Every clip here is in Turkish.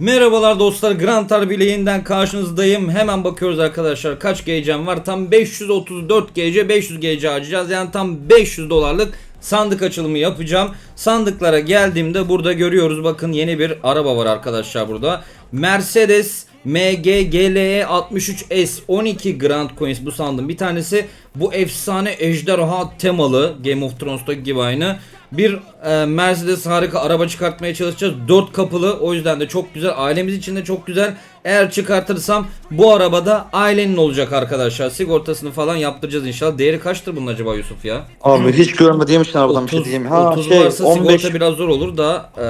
Merhabalar dostlar Grand Harbi ile yeniden karşınızdayım. Hemen bakıyoruz arkadaşlar kaç GC'm var. Tam 534 GC 500 GC harcayacağız. Yani tam 500 dolarlık sandık açılımı yapacağım. Sandıklara geldiğimde burada görüyoruz bakın yeni bir araba var arkadaşlar burada. Mercedes MG GLE 63S 12 Grand Coins bu sandığın bir tanesi. Bu efsane ejderha temalı Game of Thrones'taki gibi aynı. Bir e, Mercedes harika araba çıkartmaya çalışacağız. 4 kapılı o yüzden de çok güzel. Ailemiz için de çok güzel. Eğer çıkartırsam bu arabada ailenin olacak arkadaşlar. Sigortasını falan yaptıracağız inşallah. Değeri kaçtır bunun acaba Yusuf ya? Abi hiç görmediğim için arabadan bir şey 30, diyeyim. Ha 30 şey varsa 15 sigorta biraz zor olur da e,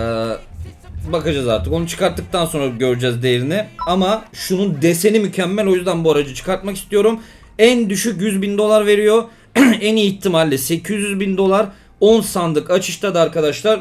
bakacağız artık. Onu çıkarttıktan sonra göreceğiz değerini. Ama şunun deseni mükemmel o yüzden bu aracı çıkartmak istiyorum. En düşük 100 bin dolar veriyor. en iyi ihtimalle 800 bin dolar. 10 sandık açışta da arkadaşlar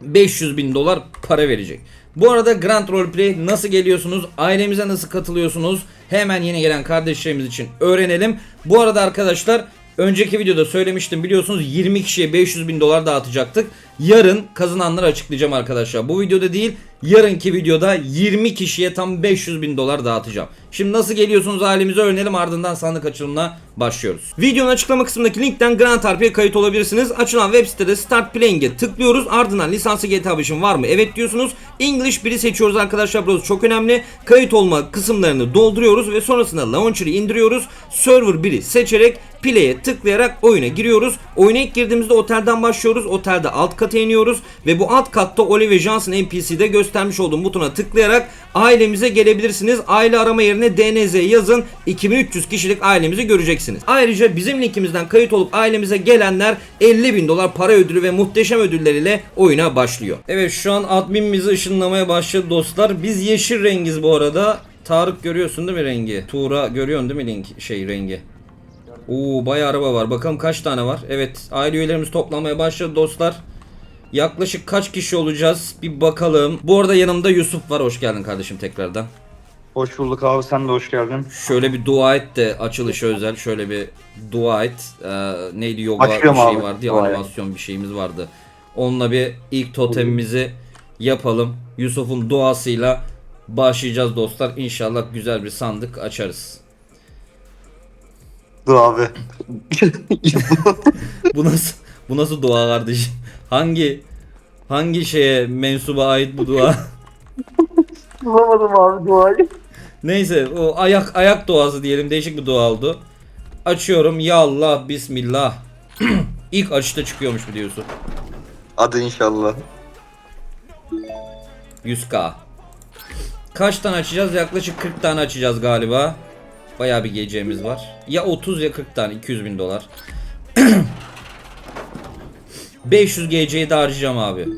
500 bin dolar para verecek. Bu arada Grand Roleplay nasıl geliyorsunuz? Ailemize nasıl katılıyorsunuz? Hemen yeni gelen kardeşlerimiz için öğrenelim. Bu arada arkadaşlar önceki videoda söylemiştim biliyorsunuz 20 kişiye 500 bin dolar dağıtacaktık. Yarın kazananları açıklayacağım arkadaşlar. Bu videoda değil yarınki videoda 20 kişiye tam 500 bin dolar dağıtacağım. Şimdi nasıl geliyorsunuz ailemize öğrenelim ardından sandık açılımına başlıyoruz. Videonun açıklama kısmındaki linkten Grand RP'ye kayıt olabilirsiniz. Açılan web sitede Start Playing'e tıklıyoruz. Ardından lisanslı GTA 5'in var mı? Evet diyorsunuz. English 1'i seçiyoruz arkadaşlar. Burası çok önemli. Kayıt olma kısımlarını dolduruyoruz ve sonrasında launcher'ı indiriyoruz. Server 1'i seçerek play'e tıklayarak oyuna giriyoruz. Oyuna ilk girdiğimizde otelden başlıyoruz. Otelde alt kata iniyoruz ve bu alt katta Oliver Johnson NPC'de göstermiş olduğum butona tıklayarak ailemize gelebilirsiniz. Aile arama yerine DNZ yazın. 2300 kişilik ailemizi göreceksiniz. Ayrıca bizim linkimizden kayıt olup ailemize gelenler 50 bin dolar para ödülü ve muhteşem ödülleriyle oyuna başlıyor. Evet şu an admin bizi ışınlamaya başladı dostlar. Biz yeşil rengiz bu arada. Tarık görüyorsun değil mi rengi? Tuğra görüyorsun değil mi link şey rengi? Oo bayağı araba var. Bakalım kaç tane var. Evet aile üyelerimiz toplamaya başladı dostlar. Yaklaşık kaç kişi olacağız? Bir bakalım. Bu arada yanımda Yusuf var. Hoş geldin kardeşim tekrardan. Hoş bulduk abi sen de hoş geldin. Şöyle bir dua et de açılışa özel. Şöyle bir dua et. Ee, neydi yoga Açıyorum bir şey abi, vardı ya et. animasyon bir şeyimiz vardı. Onunla bir ilk totemimizi yapalım. Yusuf'un duasıyla başlayacağız dostlar. İnşallah güzel bir sandık açarız. Dur abi. Bu nasıl bu nasıl dua kardeşim? Hangi hangi şeye mensuba ait bu dua? Bulamadım abi duayı. Neyse o ayak ayak duası diyelim değişik bir dua oldu. Açıyorum ya Allah bismillah. İlk açışta çıkıyormuş biliyorsun. Hadi inşallah. 100k. Kaç tane açacağız? Yaklaşık 40 tane açacağız galiba. Bayağı bir geleceğimiz var. Ya 30 ya 40 tane 200 bin dolar. 500 GC'yi de harcayacağım abi.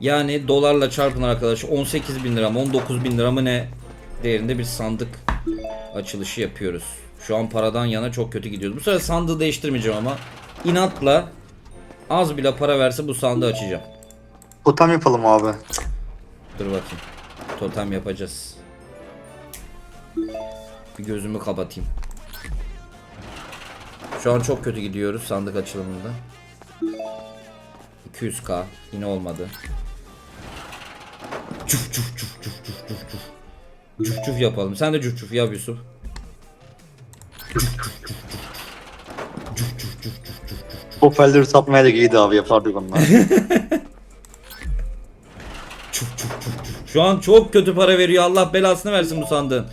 Yani dolarla çarpın arkadaşlar 18 bin lira mı 19 bin lira mı ne değerinde bir sandık açılışı yapıyoruz. Şu an paradan yana çok kötü gidiyoruz. Bu sefer sandığı değiştirmeyeceğim ama inatla az bile para verse bu sandığı açacağım. Totem yapalım abi. Dur bakayım. Totem yapacağız. Bir gözümü kapatayım. Şu an çok kötü gidiyoruz sandık açılımında. 200k yine olmadı. Cuf cuf cuf cuf cuf cuf cuf. Cuf cuf yapalım. Sen de cuf cuf yap Yusuf. Hoparlörü satmaya da giydi abi yapardık onlar. Çuf çuf çuf çuf. Şu an çok kötü para veriyor. Allah belasını versin bu sandığın.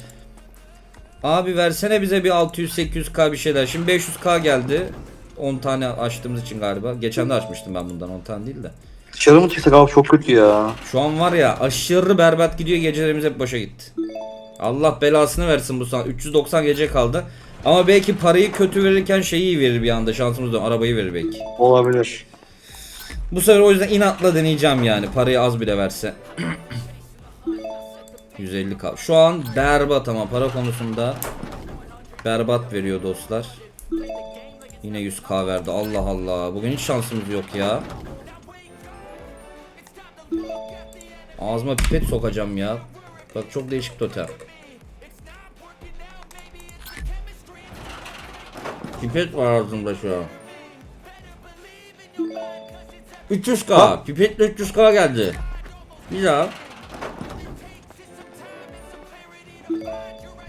Abi versene bize bir 600-800k bir şeyler. Şimdi 500k geldi. 10 tane açtığımız için galiba. Geçen de açmıştım ben bundan 10 tane değil de. Dışarı mı çıksak abi çok kötü ya. Şu an var ya aşırı berbat gidiyor gecelerimiz hep boşa gitti. Allah belasını versin bu san. 390 gece kaldı. Ama belki parayı kötü verirken şeyi iyi verir bir anda şansımız da arabayı verir belki. Olabilir. Bu sefer o yüzden inatla deneyeceğim yani. Parayı az bile verse. 150k. Şu an berbat ama para konusunda berbat veriyor dostlar. Yine 100k verdi. Allah Allah. Bugün hiç şansımız yok ya. Ağzıma pipet sokacağım ya. Bak çok değişik totem. Pipet var ağzımda şu an. 300k. Pipetle 300k geldi. Bir daha.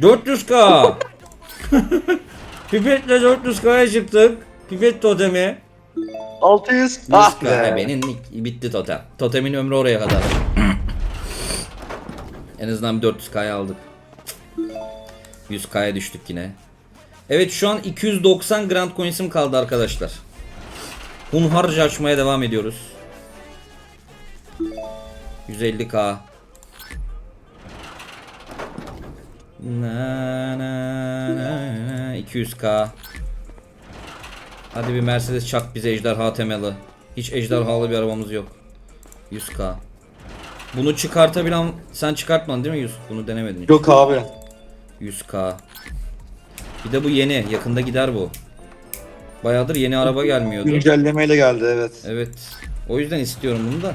400k. Pipetle 400k'ya çıktık. Pipet totemi. 600. 100k. Ah Ha, be. benim nick- bitti totem. Totemin ömrü oraya kadar. en azından bir 400k'ya aldık. 100k'ya düştük yine. Evet şu an 290 Grand Coins'im kaldı arkadaşlar. Hunharca açmaya devam ediyoruz. 150k. Na, na, na, na. 200k. Hadi bir Mercedes çak bize ejderha temalı. Hiç ejderhalı bir arabamız yok. 100k. Bunu çıkartabilen sen çıkartmadın değil mi Yusuf? Bunu denemedin hiç. Yok abi. 100k. Bir de bu yeni. Yakında gider bu. Bayağıdır yeni araba gelmiyordu. Güncellemeyle geldi evet. Evet. O yüzden istiyorum bunu da.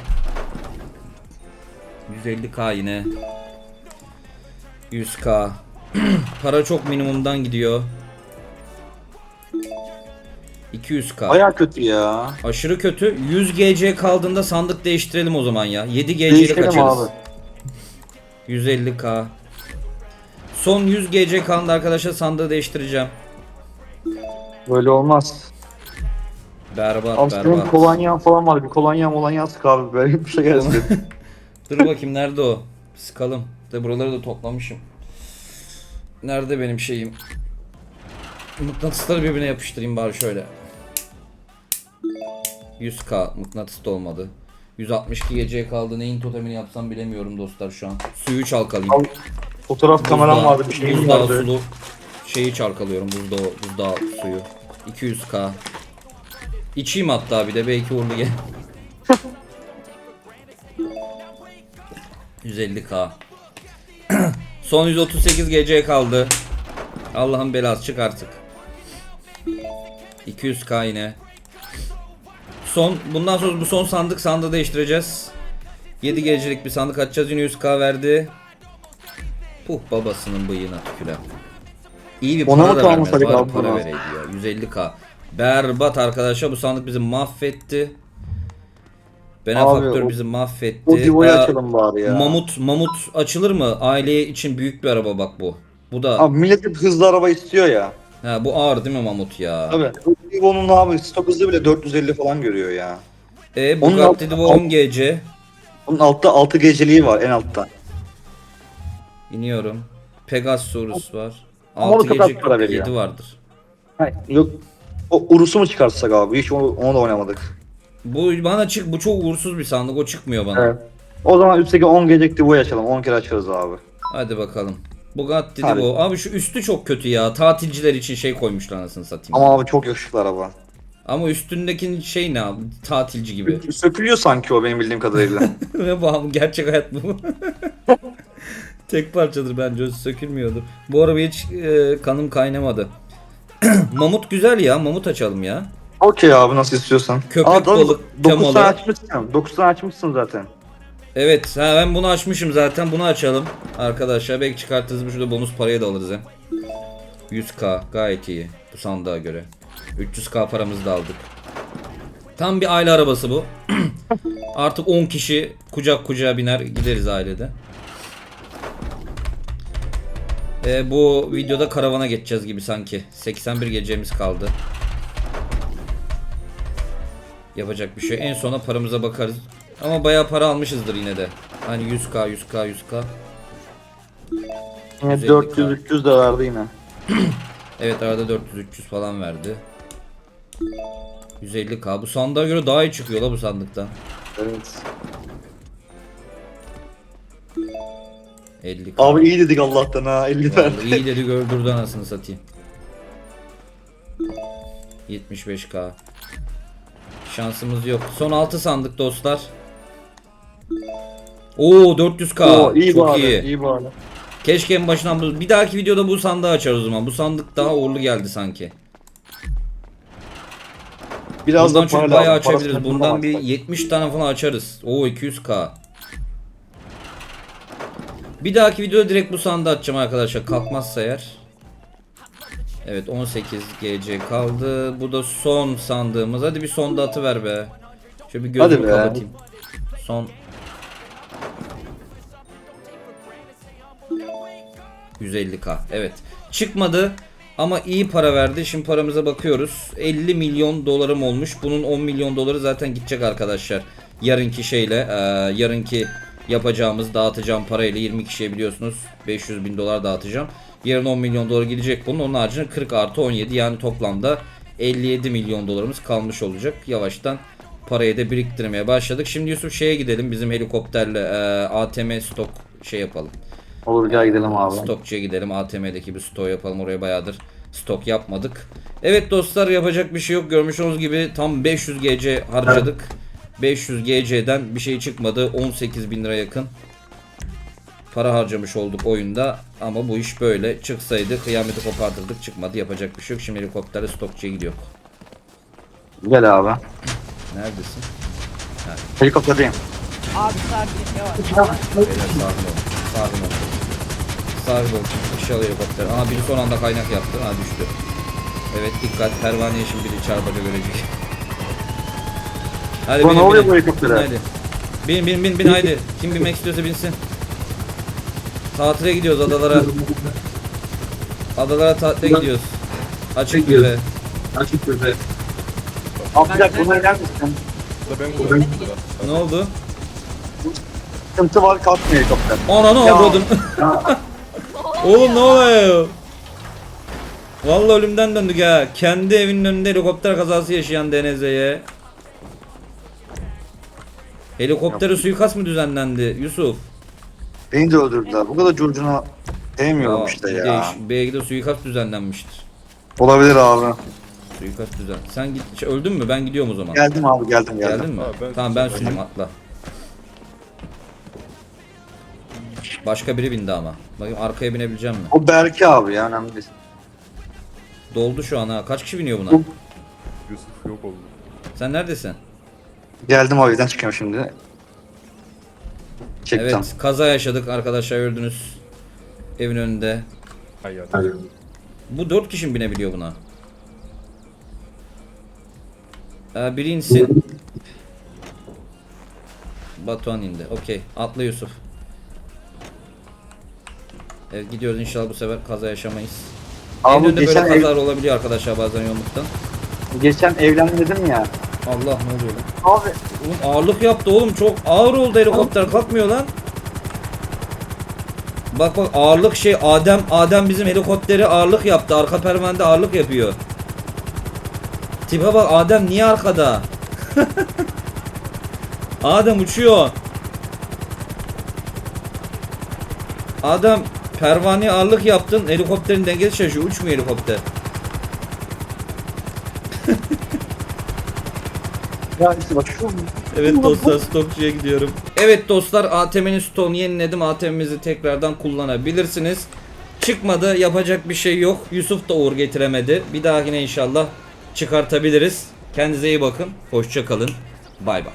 150k yine. 100k. Para çok minimumdan gidiyor. 200k. Baya kötü ya. Aşırı kötü. 100 GC kaldığında sandık değiştirelim o zaman ya. 7 GC'lik açarız. abi. 150k. Son 100 GC kaldı arkadaşlar sandığı değiştireceğim. Böyle olmaz. Berbat Abi berbat. kolonyan falan var. Bir kolonya molonya sık abi. Böyle bir şey gelsin. Dur bakayım nerede o? Sıkalım. De buraları da toplamışım. Nerede benim şeyim? Mıknatısları birbirine yapıştırayım bari şöyle. 100k mıknatıs da olmadı. 162 geceye kaldı. Neyin totemini yapsam bilemiyorum dostlar şu an. Suyu çalkalayayım. Al, Fotoğraf kameram vardı bir şeyim buzdağı vardı. sulu şeyi çalkalıyorum buzdağı, buzdağı suyu. 200k. İçeyim hatta bir de belki uğurlu gel. 150k. Son 138 gece kaldı. Allah'ın belası çık artık. 200k yine. Son bundan sonra bu son sandık sandığı değiştireceğiz. 7 gecelik bir sandık açacağız yine 100k verdi. Puh babasının bıyığına tüküren. İyi bir Ona para da abi para buna? vereydi ya. 150k. Berbat arkadaşlar bu sandık bizi mahvetti. O- bizi mahvetti. O divoyu Ya, açalım bari ya. Mamut mamut açılır mı? Aileye için büyük bir araba bak bu. Bu da Abi millet hep hızlı araba istiyor ya. ha bu ağır değil mi mamut ya? Tabii. Bu Divo'nun abi stok hızı bile 450 falan görüyor ya. E Onun Bugatti alt- Divo 10 GC. Bunun altta 6 geceliği var en altta. İniyorum. Pegasus var. Ama onu 6 çok az gece para veriyor. 7 vardır. Yok. O Urus'u mu çıkartsak abi? Hiç onu, onu da oynamadık. Bu bana çık bu çok uğursuz bir sandık o çıkmıyor bana. Evet. O zaman üstteki 10 gecek Divo'yu açalım. 10 kere açarız abi. Hadi bakalım. Bugatti Hadi. Divo. Abi şu üstü çok kötü ya. Tatilciler için şey koymuşlar anasını satayım. Ama abi çok yakışıklı araba. Ama üstündeki şey ne abi? Tatilci gibi. Sökülüyor sanki o benim bildiğim kadarıyla. Ve bu gerçek hayat bu. Tek parçadır bence sökülmüyordur. Bu araba hiç e, kanım kaynamadı. Mamut güzel ya. Mamut açalım ya. Okey abi nasıl istiyorsan. Köpek balık 9 temalı. tane açmışsın. 9 tane açmışsın zaten. Evet ha, ben bunu açmışım zaten. Bunu açalım. Arkadaşlar belki çıkartırız. Şurada bonus parayı da alırız hem. 100k gayet iyi. Bu sandığa göre. 300k paramızı da aldık. Tam bir aile arabası bu. Artık 10 kişi kucak kucağa biner gideriz ailede. Ee, bu videoda karavana geçeceğiz gibi sanki. 81 gecemiz kaldı. Yapacak bir şey. En sona paramıza bakarız. Ama bayağı para almışızdır yine de. Hani 100k 100k 100k. Yine 150K. 400 300 de verdi yine. Evet arada 400-300 falan verdi. 150k. Bu sandığa göre daha iyi çıkıyor la bu sandıktan. Evet. 50k. Abi iyi dedik Allah'tan ha 50 verdi. İyi dedi gördürdü anasını satayım. 75k. Şansımız yok. Son 6 sandık dostlar. Oo 400k. Oo, iyi Çok bari, iyi. iyi bari. Keşke en başından bu bir dahaki videoda bu sandığı açarız o zaman. Bu sandık daha uğurlu geldi sanki. Biraz Bundan da para bayağı lazım, açabiliriz. Bundan bir bulamasak. 70 tane falan açarız. Oo 200k. Bir dahaki videoda direkt bu sandığı açacağım arkadaşlar. Kalkmazsa eğer. Evet 18 GC kaldı. Bu da son sandığımız. Hadi bir son da atıver be. Şöyle bir gözümü Hadi be. kapatayım. Son. 150k. Evet. Çıkmadı ama iyi para verdi. Şimdi paramıza bakıyoruz. 50 milyon dolarım olmuş. Bunun 10 milyon doları zaten gidecek arkadaşlar. Yarınki şeyle, e, yarınki yapacağımız, dağıtacağım parayla 20 kişiye biliyorsunuz 500 bin dolar dağıtacağım. Yarın 10 milyon dolar gidecek bunun. Onun haricinde 40 artı 17 yani toplamda 57 milyon dolarımız kalmış olacak. Yavaştan parayı da biriktirmeye başladık. Şimdi Yusuf şeye gidelim bizim helikopterle e, ATM stok şey yapalım. Olur gel gidelim abi. Stokçuya gidelim ATM'deki bir stok yapalım oraya bayağıdır stok yapmadık. Evet dostlar yapacak bir şey yok görmüş olduğunuz gibi tam 500 GC harcadık. 500 GC'den bir şey çıkmadı 18 bin lira yakın. Para harcamış olduk oyunda ama bu iş böyle çıksaydı kıyameti kopartırdık çıkmadı yapacak bir şey yok. Şimdi helikopterle stokçuya gidiyor. Gel abi. Neredesin? Helikopterdeyim. Abi sakin yavaş. Beyler sakin ol. Sakin ol. Sakin ol. Aşağı helikopter. Aa biri son anda kaynak yaptı. Ha düştü. Evet dikkat. Pervaneye şimdi biri çarpıcı görecek. Hadi Ulan ne oluyor bu helikoptere? Hadi. Bin bin bin bin haydi. Kim binmek istiyorsa binsin. Tatile gidiyoruz adalara. Adalara tatile gidiyoruz. Açık büfe. Abi bir dakika bunlara gelir misin? Ne oldu? Sıkıntı var kalkmıyor helikopter. Ananı Ya. avradın. Oğlum ne oluyor? Vallahi ölümden döndük ha. Kendi evinin önünde helikopter kazası yaşayan DNZ'ye. Helikoptere suikast mı düzenlendi Yusuf? Beni de öldürdüler. Bu kadar curcuna sevmiyorum Aa, işte ya. iş- belki de suikast düzenlenmiştir. Olabilir abi. Suikast düzen. Sen git şey, öldün mü? Ben gidiyorum o zaman. Geldim abi geldim geldim. Geldin mi? Ha, ben- tamam ben süreyim atla. Başka biri bindi ama. Bakayım arkaya binebileceğim mi? O Berke abi ya önemli değil. Doldu şu an ha. Kaç kişi biniyor buna? Yusuf yok oldu. Sen neredesin? Geldim o yüzden çıkıyorum şimdi. Çektim. Evet kaza yaşadık arkadaşlar gördünüz. Evin önünde. Hay ya. Bu dört kişi mi binebiliyor buna? Ee, biri insin. Batuhan indi. Okey. Atla Yusuf. Evet gidiyoruz inşallah bu sefer kaza yaşamayız. Evin Abi önünde böyle geçen, ev, kazalar olabiliyor arkadaşlar bazen yoğunluktan. geçen evlendim dedim ya. Allah ne oluyor lan? Abi Oğlum ağırlık yaptı oğlum çok ağır oldu helikopter kalkmıyor lan. Bak bak ağırlık şey Adem Adem bizim helikopteri ağırlık yaptı arka pervende ağırlık yapıyor. Tipe bak Adem niye arkada? Adem uçuyor. Adem pervaneye ağırlık yaptın helikopterin dengesi şaşıyor uçmuyor helikopter. ya bak şu Evet dostlar stokçuya gidiyorum. Evet dostlar ATM'nin stoğunu yeniledim. ATM'imizi tekrardan kullanabilirsiniz. Çıkmadı yapacak bir şey yok. Yusuf da uğur getiremedi. Bir dahakine inşallah çıkartabiliriz. Kendinize iyi bakın. Hoşça kalın. Bay bay.